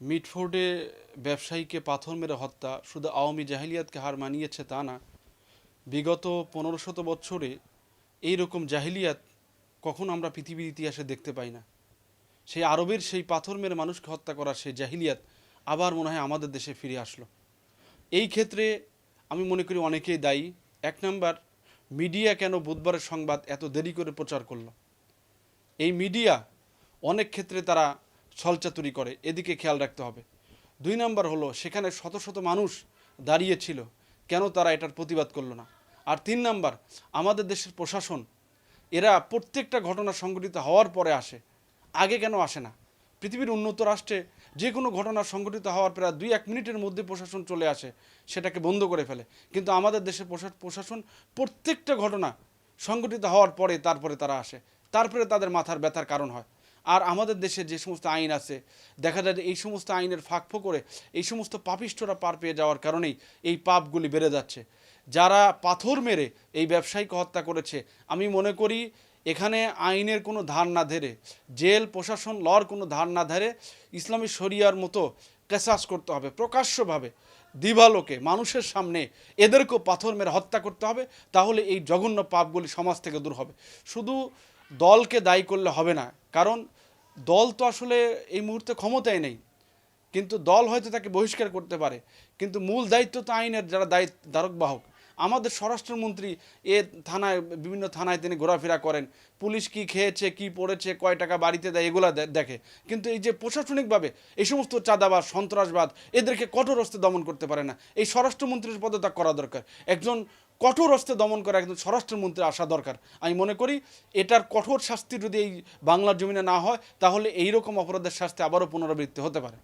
মিটফোর্ডে ব্যবসায়ীকে পাথর মেরে হত্যা, শুধু আওয়ামী জাহিলিয়াতকে হার মানিয়েছে তা না, বিগত পনেরো শত বছরে এই রকম জাহিলিয়াত কখন আমরা পৃথিবীর ইতিহাসে দেখতে পাই না। সেই আরবের সেই পাথর মেরে মানুষকে হত্যা করার সেই জাহিলিয়াত আবার মনে হয় আমাদের দেশে ফিরে আসলো। এই ক্ষেত্রে আমি মনে করি অনেকেই দায়ী। এক নাম্বার, মিডিয়া কেন বুধবারের সংবাদ এত দেরি করে প্রচার করল? এই মিডিয়া অনেক ক্ষেত্রে তারা ছলচাতুরি করে, এদিকে খেয়াল রাখতে হবে। দুই নাম্বার হলো, সেখানে শত শত মানুষ দাঁড়িয়েছিল কেন তারা এটার প্রতিবাদ করল না? আর তিন নাম্বার, আমাদের দেশের প্রশাসন, এরা প্রত্যেকটা ঘটনা সংঘটিত হওয়ার পরে আসে, আগে কেন আসে না? পৃথিবীর উন্নত রাষ্ট্রে যে কোনো ঘটনা সংঘটিত হওয়ার প্রায় দুই এক মিনিটের মধ্যে প্রশাসন চলে আসে, সেটাকে বন্ধ করে ফেলে। কিন্তু আমাদের দেশের প্রশা- প্রশাসন প্রত্যেকটা ঘটনা সংঘটিত হওয়ার পরে তারপরে তারা আসে। তারপরে তাদের মাথার ব্যথার কারণ হয়। আর আমাদের দেশে যে সমস্ত আইন আছে, দেখা যায় এই সমস্ত আইনের ফাঁকফো করে এই সমস্ত পাপিষ্ঠরা পার পেয়ে যাওয়ার কারণেই এই পাপগুলি বেড়ে যাচ্ছে। যারা পাথর মেরে এই ব্যবসায়ীকে হত্যা করেছে, আমি মনে করি এখানে আইনের কোনো ধার না ধরে, জেল, প্রশাসন, লর কোনো ধার না ধরে ইসলামী শরিয়ার মতো কেসাস করতে হবে, প্রকাশ্যভাবে। দিবালোকে মানুষের সামনে এদেরকেও পাথর মেরে হত্যা করতে হবে, তাহলে এই জঘন্য পাপগুলি সমাজ থেকে দূর হবে। শুধু দলকে দায়ী করলে হবে না, কারণ দল তো আসলে এই মুহূর্তে ক্ষমতায় নেই। কিন্তু দল হয়তো তাকে বহিষ্কার করতে পারে। কিন্তু মূল দায়িত্ব তো আইনের, যারা দায়িত্ব, ধারক বাহক। আমাদের স্বরাষ্ট্রমন্ত্রী এ থানায়, বিভিন্ন থানায় তিনি ঘোরাফেরা করেন। পুলিশ কি খেয়েছে, কি পড়েছে, কয় টাকা বাড়িতে দেয়, এগুলা দেখে। কিন্তু এই যে প্রশাসনিকভাবে এই সমস্ত চাঁদাবাদ সন্ত্রাসবাদ, এদেরকে কঠোর হস্তে দমন করতে পারে না। এই স্বরাষ্ট্রমন্ত্রীর পদত্যাগ করা দরকার। একজন কঠোর হস্তে দমন করা একজন স্বরাষ্ট্রমন্ত্রী আসা দরকার। আমি মনে করি এটার কঠোর শাস্তি যদি এই বাংলার জমিনে না হয়, তাহলে এইরকম অপরাধের শাস্তি আবারও পুনরাবৃত্তি হতে পারে।